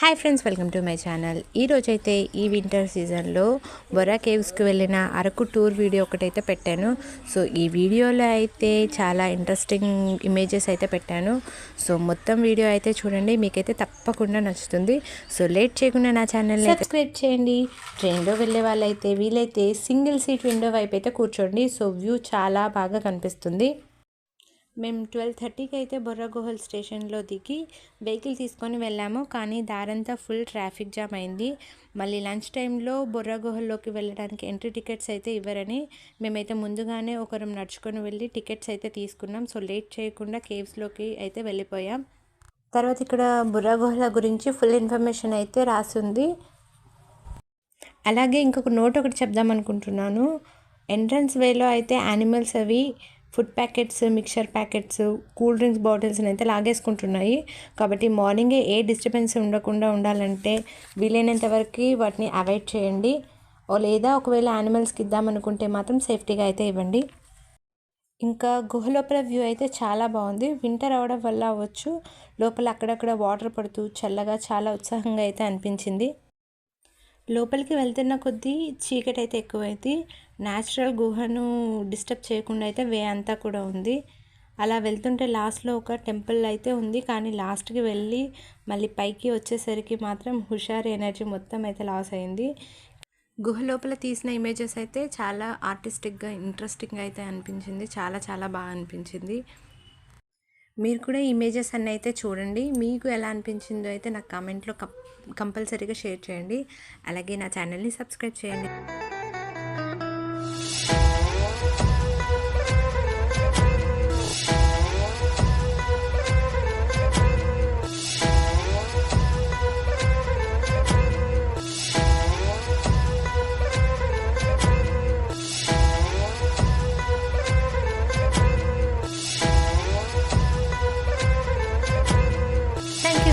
Hi friends welcome to my channel. ఈరోజైతే ఈ winter సీజన్లో బొరా కేవ్స్కి వెళ్ళిన అరకు టూర్ వీడియో ఒకటైతే పెట్టాను. సో ఈ వీడియోలో అయితే చాలా ఇంట్రెస్టింగ్ ఇమేజెస్ అయితే పెట్టాను. సో మొత్తం వీడియో అయితే చూడండి మీకైతే తప్పకుండా నచ్చుతుంది. సో లేట్ చేయకుండా నా ఛానల్ని సబ్స్క్రైబ్ చేయండి. ట్రైన్లో వెళ్ళే వాళ్ళైతే వీలైతే సింగిల్ సీట్ విండో వైపు అయితే కూర్చోండి. సో వ్యూ చాలా బాగా కనిపిస్తుంది. మేము ట్వెల్వ్ థర్టీకి అయితే బొర్రగుహల్ స్టేషన్లో దిగి వెహికల్ తీసుకొని వెళ్ళాము. కానీ దారంతా ఫుల్ ట్రాఫిక్ జామ్ అయింది. మళ్ళీ లంచ్ టైంలో బొర్రగుహల్లోకి వెళ్ళడానికి ఎంట్రీ టికెట్స్ అయితే ఇవ్వరని మేమైతే ముందుగానే ఒకరం నడుచుకొని వెళ్ళి టికెట్స్ అయితే తీసుకున్నాం. సో లేట్ చేయకుండా కేవ్స్లోకి అయితే వెళ్ళిపోయాం. తర్వాత ఇక్కడ బుర్రగుహల గురించి ఫుల్ ఇన్ఫర్మేషన్ అయితే రాసింది అలాగే ఇంకొక నోట్ ఒకటి చెప్దాం అనుకుంటున్నాను. ఎంట్రన్స్ వేలో అయితే యానిమల్స్ అవి food packets mixture packets cool drinks బాటిల్స్ని అయితే లాగేసుకుంటున్నాయి. కాబట్టి మార్నింగే ఏ డిస్టర్బెన్స్ ఉండకుండా ఉండాలంటే వీలైనంత వరకు వాటిని అవాయిడ్ చేయండి. లేదా ఒకవేళ యానిమల్స్కి ఇద్దామనుకుంటే మాత్రం సేఫ్టీగా అయితే ఇవ్వండి. ఇంకా గుహ లోపల వ్యూ అయితే చాలా బాగుంది. వింటర్ అవడం వల్ల అవ్వచ్చు. లోపల అక్కడక్కడ వాటర్ పడుతూ చల్లగా చాలా ఉత్సాహంగా అయితే అనిపించింది. లోపలికి వెళ్తున్న కొద్దీ చీకటి అయితే ఎక్కువైంది న్యాచురల్ గుహను డిస్టర్బ్ చేయకుండా అయితే వే అంతా కూడా ఉంది. అలా వెళ్తుంటే లాస్ట్లో ఒక టెంపుల్ అయితే ఉంది. కానీ లాస్ట్కి వెళ్ళి మళ్ళీ పైకి వచ్చేసరికి మాత్రం హుషారు ఎనర్జీ మొత్తం అయితే లాస్ అయింది. గుహ లోపల తీసిన ఇమేజెస్ అయితే చాలా ఆర్టిస్టిక్గా ఇంట్రెస్టింగ్గా అయితే అనిపించింది. చాలా చాలా బాగా అనిపించింది. మీరు కూడా ఇమేజెస్ అన్నీ అయితే చూడండి. మీకు ఎలా అనిపించిందో అయితే నాకు కామెంట్లో కంపల్సరీగా షేర్ చేయండి. అలాగే నా ఛానల్ని సబ్స్క్రైబ్ చేయండి.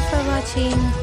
For watching.